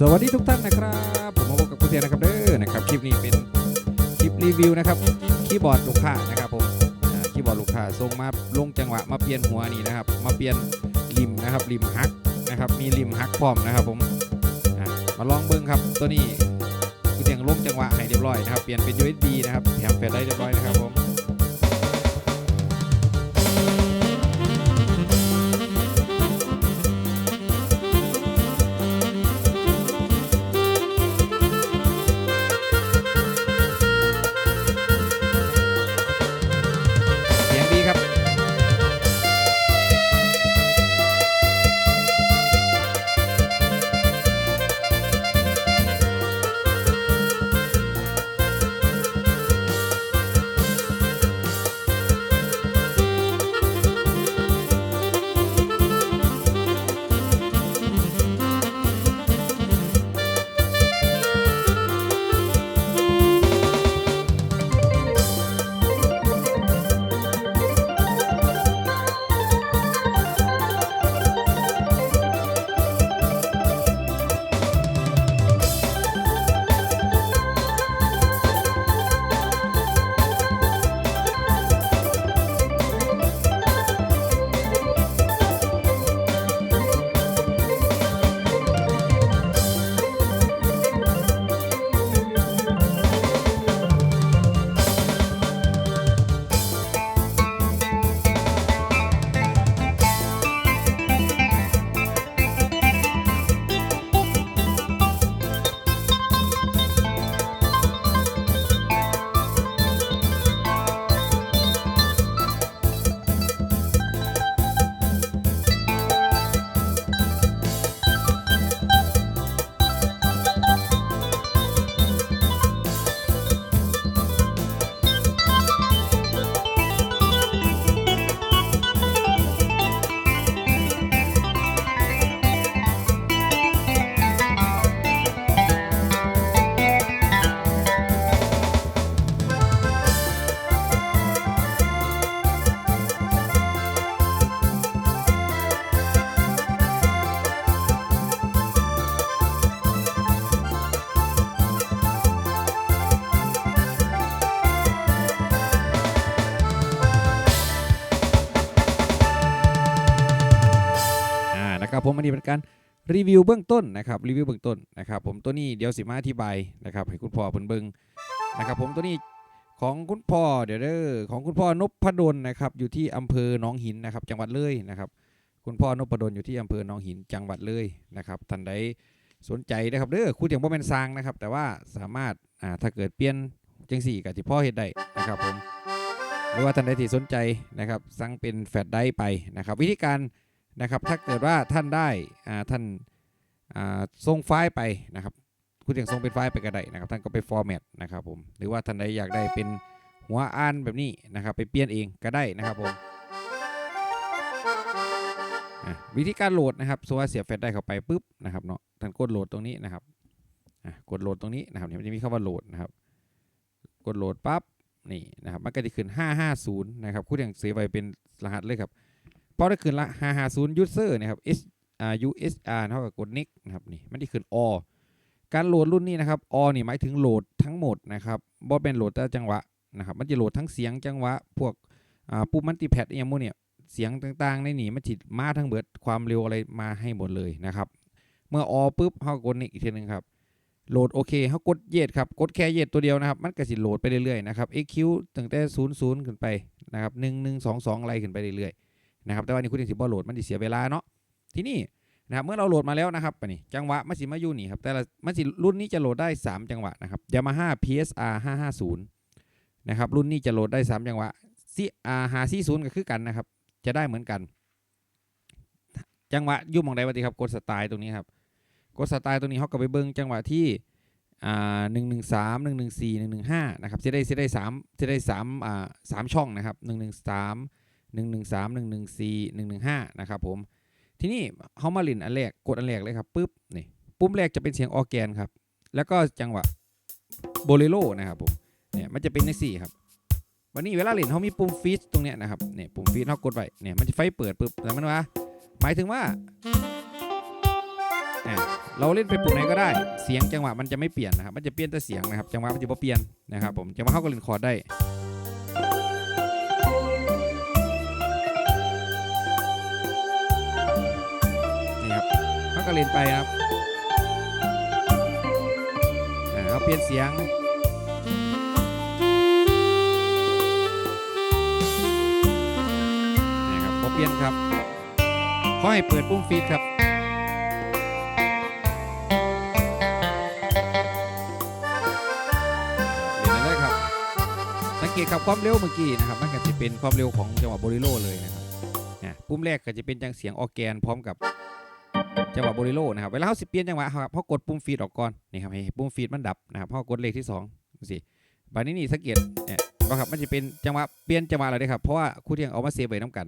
สวัสดีทุกท่านนะครับผมมาพบกับคุณเทียนนะครับเด้อนะครับคลิปนี้เป็นคลิปรีวิวนะครับคีย์บอร์ดลูกค้านะครับผมคีย์บอร์ดลูกค้าส่งมาลงจังหวะมาเปลี่ยนหัวนี่นะครับ มาเปลี่ยนริมนะครับริมฮักนะครับมีริมฮักพร้อมนะครับผมมาลองเบิ้งครับตัวนี้คุณเทียนลงจังหวะให้เรียบร้อยนะครับเปลี่ยนเป็น USB นะครับแถมแฟลชได้เรียบร้อยนะครับผม ผมอันนี้เป็นการรีวิวเบื้องต้นนะครับรีวิวเบื้องต้นนะครับผมตัวนี้เดี๋ยวสิมาอธิบายนะครับให้คุณพ่อเพิ่นเบิ่งนะครับผมตัวนี้ของคุณพ่อเดี๋ยวเด้อของคุณพ่อนพดลนะครับอยู่ที่อำเภอหนองหินนะครับจังหวัดเลยนะครับคุณพ่อนพดลอยู่ที่อำเภอหนองหินจังหวัดเลยนะครับท่านใดสนใจนะครับเด้อคุณอย่างบ่แม่นสร้างนะครับ แต่ว่าสามารถอ่าถ้าเกิดเปลี่ยนจังสี่กับที่พ่อเฮ็ดได้นะครับผมหรือว่าท่านใดที่สนใจนะครับสั่งเป็นแฟลชไดรฟ์ไปนะครับ วิธีการ นะครับ ถ้าเกิดว่าท่านได้อ่าท่านอ่าส่งไฟล์ไปนะครับ คุณอยากส่งเป็นไฟล์ไปก็ได้นะครับ ท่านก็ไปฟอร์แมตนะครับผม หรือว่าท่านใดอยากได้เป็นหัวอ่านแบบนี้นะครับ ไปเปลี่ยนเองก็ได้นะครับผมอะวิธีการโหลดนะครับสมมติว่าเสียบแฟลชได้เข้าไปปุ๊บนะครับเนาะ ท่านกดโหลดตรงนี้นะครับอะกดโหลดตรงนี้นะครับเนี่ยมันจะมีคำว่าโหลดนะครับ กดโหลดปั๊บนี่นะครับ มันก็จะขึ้น 550 นะครับคุณอย่างเสียไว้เป็นรหัสเลยครับ พอได้ขึ้นละ550 user นะครับ S อ่า USR เท่ากับกด next นะครับนี่มันได้ขึ้น all การโหลดรุ่นนี้นะครับ all นี่หมายถึงโหลดทั้งหมดนะครับบ่เป็นโหลดแต่จังหวะนะครับ มันจะโหลดทั้งเสียงจังหวะ พวกอ่าปุ่มมัลติแพดอหย่างพวกเนี่ยเสียงต่างๆในนี่มันจิมาทั้งเบิดความเร็วอะไรมาให้หมดเลยนะครับ เมื่อ all ปุ๊บเฮากด next อีกทีหนึงครับ โหลดโอเคเฮากดเยดครับ กดแค่เยดตัวเดียวนะครับ มันก็สิโหลดไปเรื่อยๆนะครับ EQ ตั้งแต่ 00 ขึ้นไปนะครับ 1122 ไล่ขึ้นไปเรื่อยๆ นะครับแต่ว่านี่คุณยังสิบ่โหลดมันสิเสียเวลาเนาะที่นี้นะครับเมื่อเราโหลดมาแล้วนะครับปนี่จังหวะมันสิมาอยู่นี่ครับแต่ละมันสิรุ่นนี้จะโหลดได้ 3 จังหวะนะครับ Yamaha PSR 550นะครับรุ่นนี้จะโหลดได้ 3 จังหวะ CR 540ก็คือกันนะครับ จะได้เหมือนกัน จังหวะยุ่หมองใดวะทีครับกดสไตล์ตรงนี้ครับกดสไตล์ตรงนี้เขาก็ไปเบิ้งจังหวะที่อ่าหนึ่งหนึ่งสามหนึ่งหนึ่งสี่หนึ่งหนึ่งห้านะครับจะได้จะได้สามจะได้สามอ่าสามช่องนะครับหนึ่งหนึ่งสาม หนึ่งหนึ่งสามหนึ่งหนึ่งสี่หนึ่งหนึ่งห้านะครับผมทีนี้เขามาลินอันแรกกดอันแรกเลยครับปุ๊บนี่ปุ่มแรกจะเป็นเสียงออแกนครับแล้วก็จังหวะโบเลโรนะครับผมเนี่ยมันจะเป็นในสี่ครับวันนี้เวลาเล่นเขามีปุ่มฟีดตรงเนี้ยนะครับเนี่ยปุ่มฟีดเขากดไว้เนี่ยมันจะไฟเปิดปุ๊บแล้วมันว่าหมายถึงว่าเเราเล่นไปปุ่มไหนก็ได้ เสียงจังหวะมันจะไม่เปลี่ยนนะครับมันจะเปลี่ยนแต่เสียงนะครับจังหวะมันจะบ่เปลี่ยนนะครับผมจังหวะเขาก็เล่นคอร์ดได้ ก็เล่นไปครับเขาเปลี่ยนเสียงนี่ครับบ่เปลี่ยนครับขอให้เปิดปุ่มฟีดครับเรียนได้ครับสังเกตครับความเร็วเมื่อกี้นะครับมันก็จะเป็นความเร็วของจังหวะโบริโลเลยนะครับปุ่มแรกก็จะเป็นจังเสียงออแกนพร้อมกับ จังหวะโบริโลนะครับเวลาเขาสิเปลี่ยนจังหวะครับเขากดปุ่มฟีดออกก่อนนี่ครับให้ปุ่มฟีดมันดับนะครับเขากดเลขที่สองดูสิบัดนี้นี่สังเกตเนี่ยว่าครับมันจะเป็นจังหวะเปลี่ยนจังหวะอะไรได้ครับเพราะว่าครู่เทียงเอามาเซฟไว้น้ำกัน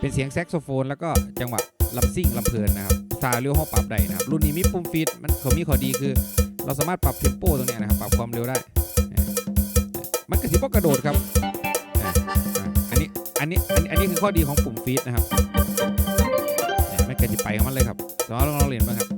เป็นเสียงแซกโซโฟน แล้วก็จังหวะลำซิ่งลำเพลินนะครับซาเร็วเขาปรับได้นะครับรุ่นนี้มีปุ่มฟีดมันเขามีข้อดีคือ เราสามารถปรับเทมโปตรงนี้นะครับปรับความเร็วได้ มันกระสิบกระโดดครับอันนี้อันนี้อันนี้คือข้อดีของปุ่มฟีดนะครับมันกระสิบไปของมันเลยครับ ลองลองล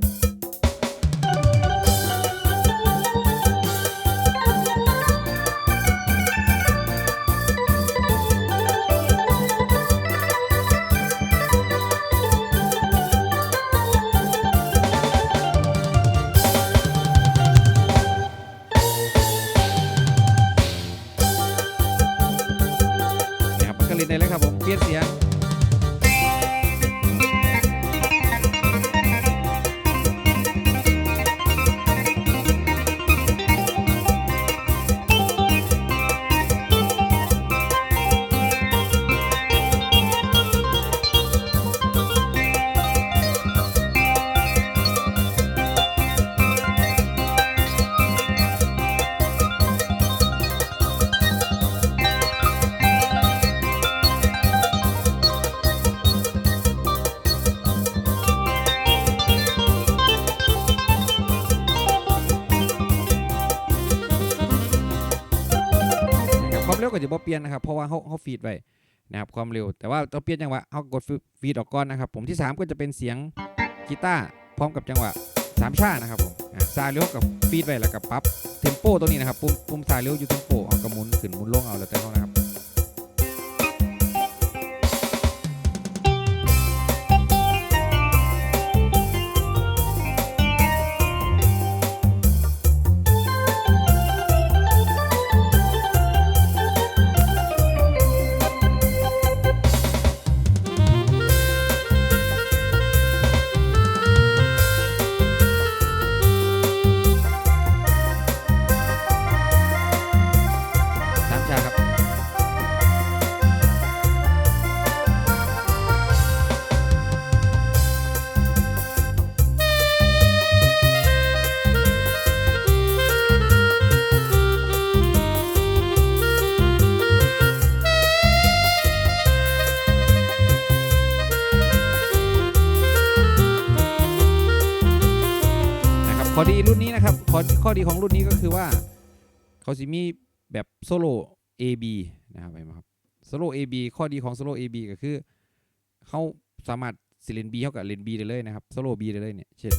ก็จะบ่เปลี่ยนนะครับ เพราะว่าเขาเขาฟีดไว้นะครับความเร็ว แต่ว่าต้องเปลี่ยนจังหวะเขากดฟีดออกก่อนนะครับ ผมที่ 3 ก็จะเป็นเสียงกีตาร์พร้อมกับจังหวะสามชานะครับผมอะซาเร็วกับฟีดไว้แล้วกับปั๊บเทมโปตรงนี้นะครับปุ่มปุ่มซาเร็วอยู่เทมโปเอากระหมุนขึ้นหมุนลงเอาแล้วแต่เขานะครับ อดีรุ่นนี้นะครับข้อข้อดีของรุ่นนี้ก็คือว่า เขาสิมีแบบโซโล่ AB นะครับไปมาครับโซโล่ AB ข้อดีของโซโล่ AB ก็คือเขาสามารถสิเลน B เท่ากับเลน B ได้เลยนะครับโซโล่ B ได้เลยเนี่ยเช่น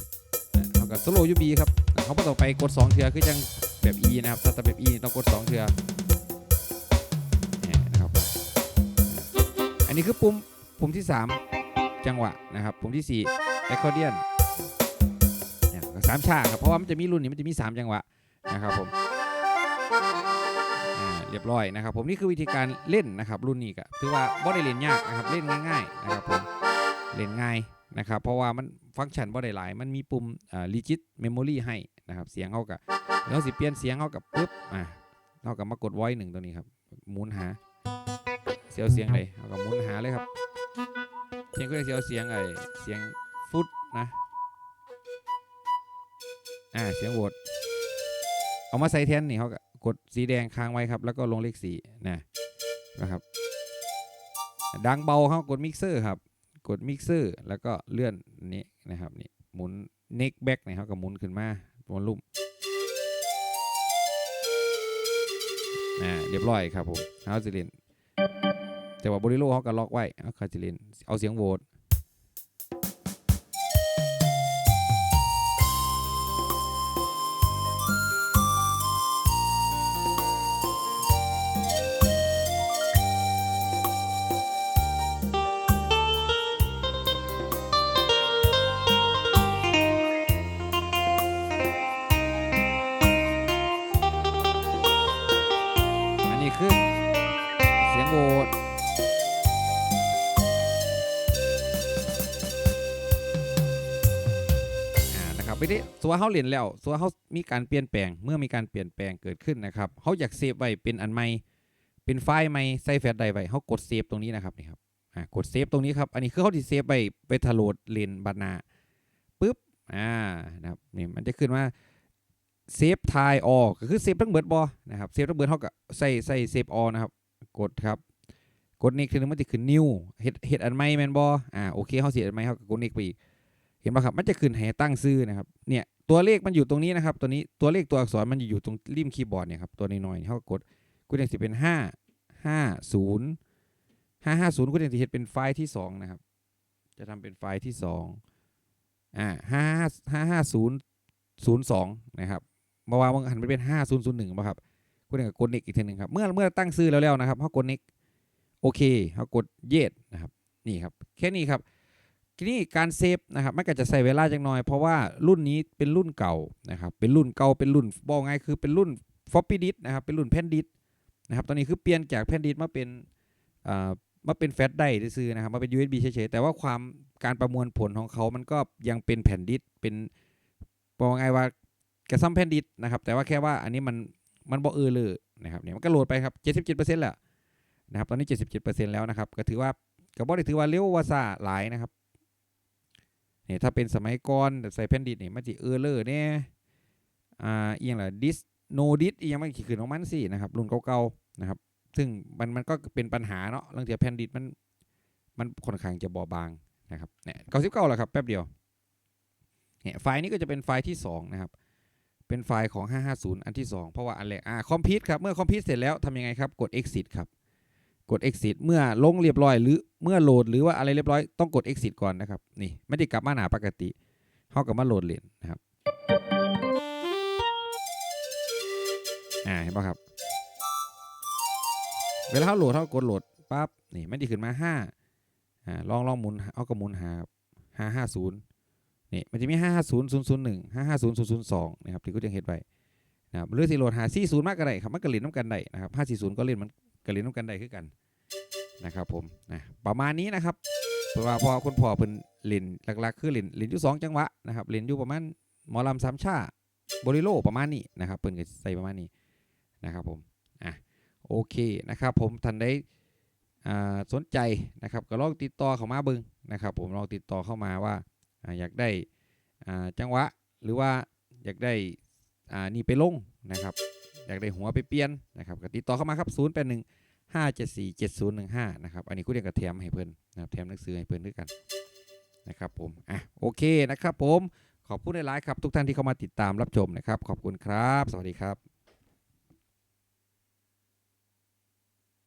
เท่ากับโซโล่ยู B ครับเขาไม่ต้อไปกด 2 เทือคือจังแบบ E นะครับถ้าแบบ E ต้องกด 2 เทือเนี่นะครับอันนี้คือปุ่มปุ่มที่ 3 จังหวะนะครับปุ่มที่4 a สามชาครับเพราะว่ามันจะมีรุ่นนี้มันจะมี3จังหวะนะครับผมอ่าเรียบร้อยนะครับ ผมนี่คือวิธีการเล่นนะครับ รุ่นนี้ก็ถือว่าบ่ได้เล่นยากนะครับเล่นง่ายๆนะครับผมเล่นง่ายนะครับ เพราะว่ามันฟังก์ชันบ่ได้หลาย มันมีปุ่มอ่า rigid memory ให้นะครับเสียงเขากับแล้วสิเปลี่ยนเสียงเขากับปุ๊บอ่าเขากับมากด voice หนึ่งตัวนี้ครับหมุนหาเสียวเสียงเลยเขากับหมุนหาเลยครับเสียงก็จะเสียวเสียงไอ้เสียงฟุตนะ อ่าเสียงโหวตเอามาใส่แทนนี่เขาก็กดสีแดงค้างไว้ครับ แล้วก็ลงเลขสี่นะนะครับ ดังเบาเขากดมิกเซอร์ครับ กดมิกเซอร์แล้วก็เลื่อนนี้นะครับนี่หมุนเน็กแบ็กนี่เขาก็หมุนขึ้นมาวอลลุ่มอ่าเรียบร้อยครับผมเขาจะเล่นแต่ว่าบริโลเขาก็ล็อกไว้เขาจะเล่นเอาเสียงโหวต ไม่ได้สัวเฮาเรียนแล้วสัวเฮามีการเปลี่ยนแปลง เมื่อมีการเปลี่ยนแปลงเกิดขึ้นนะครับเฮาอยากเซฟไว้เป็นอันใหม่เป็นไฟล์ใหม่ใส่แฟลชไดร์ไว้เฮากดเซฟตรงนี้นะครับนี่ครับอ่ากดเซฟตรงนี้ครับอันนี้คือเฮาสิเซฟไว้ไปทะโหลดเรียนบัดหน้าปึ๊บอ่านะครับนี่มันจะขึ้นว่าเซฟไทล์ออก็คือเซฟทั้งเบิดบ่นะครับเซฟทั้งเบิดเฮาก็ใส่ใส่เซฟออนะครับกดครับกดนิกทีนึงมันจะขึ้นนิวเฮ็ดเฮ็ดอันใหม่แมนบ่อ่าโอเคเฮาเฮ็ดอันใหม่เฮาก็กดนิกไปอีก เห็นป่ะครับ มันจะขึ้นให้ตั้งซื้อนะครับ เนี่ยตัวเลขมันอยู่ตรงนี้นะครับ ตัวนี้ตัวเลขตัวอักษรมันอยู่ตรงริมคีย์บอร์ดเนี่ยครับตัวน้อยๆเขาก็กดกูยังสิเป็นห้าห้าศูนย์ห้าห้าศูนย์กูยังสิเห็นเป็นไฟล์ที่สองนะครับ จะทำเป็นไฟล์ที่สองอ่าห้าห้าห้าศูนย์ศูนย์สองนะครับมื่อวานมันหันไปเป็นห้าศูนย์ศูนย์หนึ่งป่ะครับกูยังกดนิกอีกทีหนึ่งครับ เมื่อเมื่อตั้งซื้อแล้วแล้วนะครับเขากดนิกโอเคเขากดเยดนะครับนี่ครับแค่นี้ครับ ทีนี้การเซฟนะครับมันก็จะใส่เวลาจังหน่อย เพราะว่ารุ่นนี้เป็นรุ่นเก่านะครับเป็นรุ่นเก่าเป็นรุ่นบอกไงคือเป็นรุ่น floppy disk นะครับเป็นรุ่นแผ่นดิสนะครับตอนนี้คือเปลี่ยนจากแผ่นดิสมาเป็นอ่ามาเป็นแฟลชไดร์ซื้อนะครับมาเป็น USB เฉยๆแต่ว่าความการประมวลผลของเขามันก็ยังเป็นแผ่นดิสเป็นบอกไงว่ากระซ้ำแผ่นดิสนะครับแต่ว่าแค่ว่าอันนี้มันมันบ่เออเลยนะครับเนี่ยมันก็โหลดไปครับ77%แหละนะครับตอนนี้ 77%แล้วนะครับก็ถือว่าก็บ่ได้ถือว่าเร็วว่าซาหลายนะครับ นี่ยถ้าเป็นสมัยก่อนแบบใส่แผ่นดิสเนี่ยมันจะเออเลอร์เนี่ยอ่าอียงละดิสโนดิสอีกอย่างมันขี่ขึ้นของมันสินะครับรุ่นเก่าๆนะครับ ซึ่งมันมันก็เป็นปัญหาเนาะบางที่แผ่นดิสมันมันค่อนข้างจะบอบบางนะครับเนี่ยเก้าสิบเก้าแล้วครับแป๊บเดียวเนี่ยไฟล์นี้ก็จะเป็นไฟล์ที่สองนะครับ เป็นไฟล์ของ 550 อันที่ 2 เพราะว่าอันแรกอ่าคอมพิวต์ครับ เมื่อคอมพิวต์เสร็จแล้วทำยังไงครับ กด exit ครับ กด exit เมื่อลงเรียบร้อย หรือเมื่อโหลดหรือว่าอะไรเรียบร้อยต้องกด exit ก่อนนะครับนี่ไม่ได้กลับมาหนาปกติเขากลับมาโหลดเลนนะครับอ่าเห็นป่ะครับ เวลาเขาโหลดเขากดโหลดปั๊บนี่มันจะขึ้นมา5อ่าลองลองหมุนเอากระมุนหา550นี่มันจะมี550 001 550 002นะครับที่กูจะเห็นไว้นะครับหรือสิโหลดหา40มากก็ได้ครับมันก็เล่นน้ำกันได้นะครับ540ก็เล่นมัน ก็เล่นน้ำกันได้คือกันนะครับผมนะประมาณนี้นะครับเพราะว่าพอคุณพ่อเพิ่นเล่นหลักๆ คือเล่นเล่นอยู่สองจังหวะนะครับเล่นอยู่ประมาณหมอลำสามชาบริโลประมาณนี้นะครับเพิ่นก็ใส่ประมาณนี้นะครับผมอะโอเคนะครับผมท่านได้อ่าสนใจนะครับก็ลองติดต่อเข้ามาเบิ่งนะครับผมลองติดต่อเข้ามาว่าอ่าอยากได้อ่าจังหวะหรือว่าอยากได้อ่านี่ไปลงนะครับ อยากได้หัวไปเปลี่ยนนะครับก็ติดต่อเข้ามาครับ 0 8 1 5 7 4 7 0 1 5นะครับอันนี้กูเรียกกับแถมให้เพื่อนนะครับแถมหนังสือให้เพื่อนด้วยกันนะครับผมอะโอเคนะครับผมขอบคุณหลายๆครับทุกท่านที่เข้ามาติดตามรับชมนะครับ ขอบคุณครับ สวัสดีครับ